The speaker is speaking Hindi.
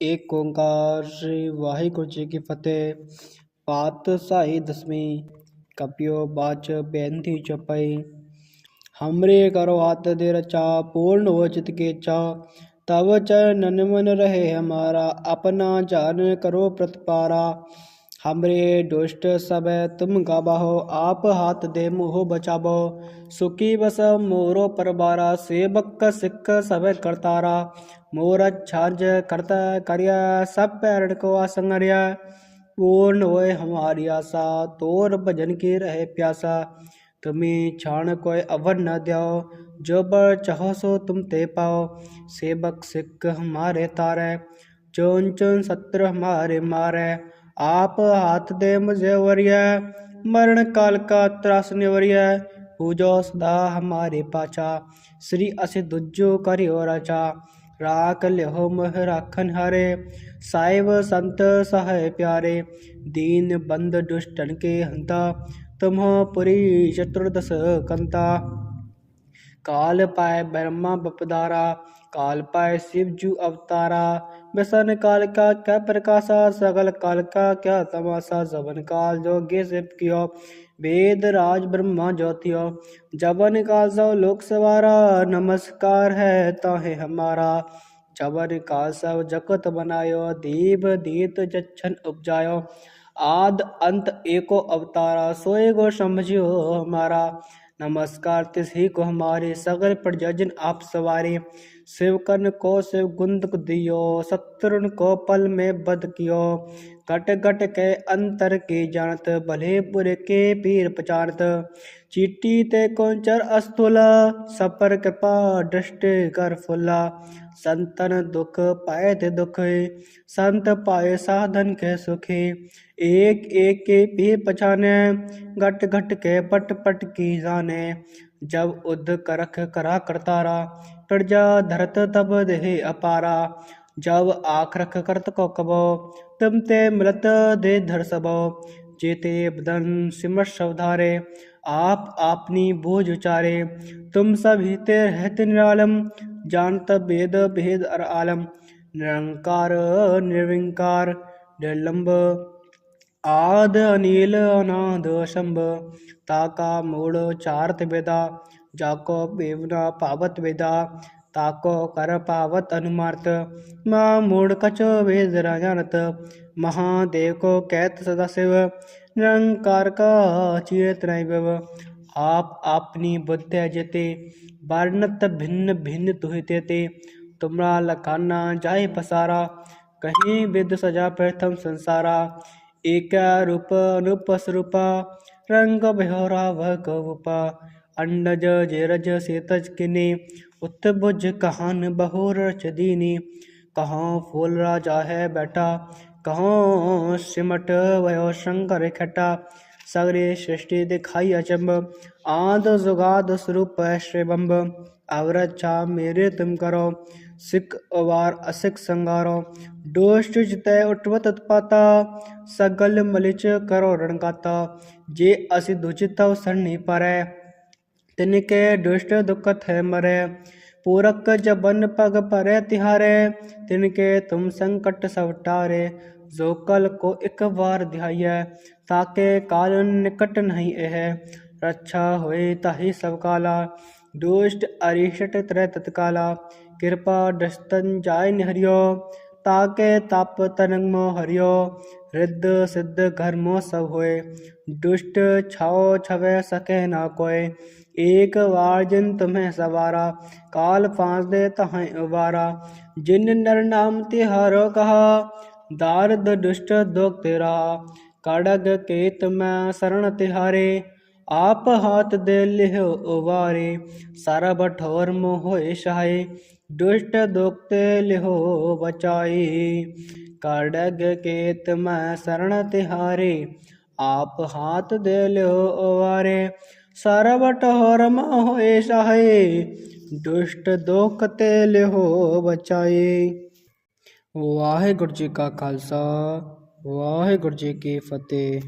ਏਕ ਓੰਕਾਰ ਸ੍ਰੀ ਵਾਹਿਗੁਰੂ ਜੀ ਕੀ ਫਤਿਹ ਪਾਤਸ਼ਾਹੀ ਦਸਵੀਂ ਕਪਿਓ ਬਾਚ ਬੇਨਤੀ ਚਪਈ हमरे करो हाथ दे रचा पूर्ण हो चित के चा तब चरण मन रहे हमारा अपना जान करो प्रतिपारा हमरे दुष्ट सब तुम गाबाहो आप हाथ दे मुँह बचाबो सुखी बस मोरो परबारा, सेवक सिख सब करतारा। मोर छांज करता करिया, सब पैरण को असंगरिया। पूर्ण होए हमारी आशा, तोर भजन की रहे प्यासा। तुम्हें छाण कोई अवर न द्यो जो बर चाहो सो तुम ते पाओ। सेवक सिख हमारे तारे, चुन चुन सत्र हमारे मारे। आप हाथ दे मुझे वरिय मरण काल का त्रास निवरिय पूजो सदा हमारे पाचा श्री असि दुजो करियो राजा राख लिहो मह राखन हारे साहिब संत सहाय प्यारे दीन बंद दुष्टन के हंता तुम पुरी चतुर्दश कंता काल पाए ब्रह्मा काल पाए शिव जू अवतारा। व्यसन काल का क्या प्रकाशा, सगल काल का क्या तमाशा। जवन काल जोगे सिप कियो, वेद राज ब्रह्मा ज्योतियो। जवन काल सो लोक सवारा, नमस्कार है ताहे हमारा। जवन काल सब जगत बनायो दीप दीत जच्छन उपजायो। आद अंत एको अवतारा, सोए गो समझियो हमारा। नमस्कार तिस ही को हमारे, सगल प्रजन आप सवारे। शिवकन को शिव गुंद दियो शत्रुन को पल में बद कियो। घट घट के अंतर के जानत, भले बुरे के पीर पचानत चीटी ते कोंचर अस्तुला, सपर कृपा दृष्ट कर फुला। संतन दुख पाए थे दुख, संत पाए साधन के सुखी। एक एक के पी पछाने, घट घट के पट पट की जाने। जब उद करख करा करतारा प्रजा धरत तब देह अपारा। जब आख रख करत को कबो तुम ते मिलत दे धर सबो। जेते बदन सिमर सवधारे आप अपनी बोझ उचारे। तुम सब हिते रहते निरालम जानत भेद भेद अर आलम। निरंकार, निर्विंकार, निर्लंब, आद अनिल, अनाद शंभ ताका मूड चारत वेदा जाको बेवना पावत वेदा, ताको कर पावत अनुमार्त। माँ कच वेद जानत महादेव को कैत सदा शिव निरंकार का चेत नहीं आप अपनी बुद्ध जते वर्णत भिन्न भिन्न तुहते ते तुमरा लखाना जाय पसारा, कहीं विद सजा प्रथम संसारा। एक रूप अनुप स्वरूपा रंग बेहोरा वह गौपा अंडज जेरज सेतज किने उत्तभुज कहान बहुर चदीनी कहाँ फूल राजा है बैठा कहाँ सिमट वयो शंकर खटा सगरे सृष्टि दिखाई अचंब आद जुगाद स्वरूप श्रीबम्ब अवरच्छा मेरे तुम करो सिख अवार असिख संगारो दोष्ट जितय उठवत उत्पाता सगल मलिच करो रणकाता जे असि दुचित सरनी परै तिनके दुष्ट दुखत है मरे। पूरक जबन पग परे तिहारे, तिनके तुम संकट सब टारे। जो कल को एक बार ध्याय ताके काल निकट नहीं है रक्षा होए ताही सब काला, दुष्ट अरिष्ट त्रय तत्काला। कृपा दस्तन जाय निहरियो, ताके ताप तनंग मो हरियो रिद्ध सिद्ध घर मो सब होए दुष्ट छाओ छवे सके ना कोय एक बार जिन तुम्हें सवारा, काल फांस दे तहें उबारा। जिन नर नाम तिहारो कहा, दारद दुष्ट दुख तेरा। कड़ग केत मैं शरण तिहारे, आप हाथ दे लिहो उबारे। सारा बठोर मोह सहाय ਦੁਸ਼ਟ ਦੁਖਤ ਲਿਹੋ ਬਚਾਈ। ਕਾੜਗ ਕੇਤ ਮੈਂ ਸਰਣ ਤਿਹਾਰੇ, ਆਪ ਹਾਥ ਦੇ ਲਿਓ ਅਵਾਰੇ ਸਰਬ ਟਹਰ ਮ ਹੋਏ ਸਹਾਈ ਦੁਸ਼ਟ ਦੁਖ ਤੇ ਲਿਹੋ ਬਚਾਈ। ਵਾਹਿਗੁਰੂ ਜੀ ਕਾ ਖਾਲਸਾ, ਵਾਹਿਗੁਰੂ ਜੀ ਕੀ ਫਤਿਹ।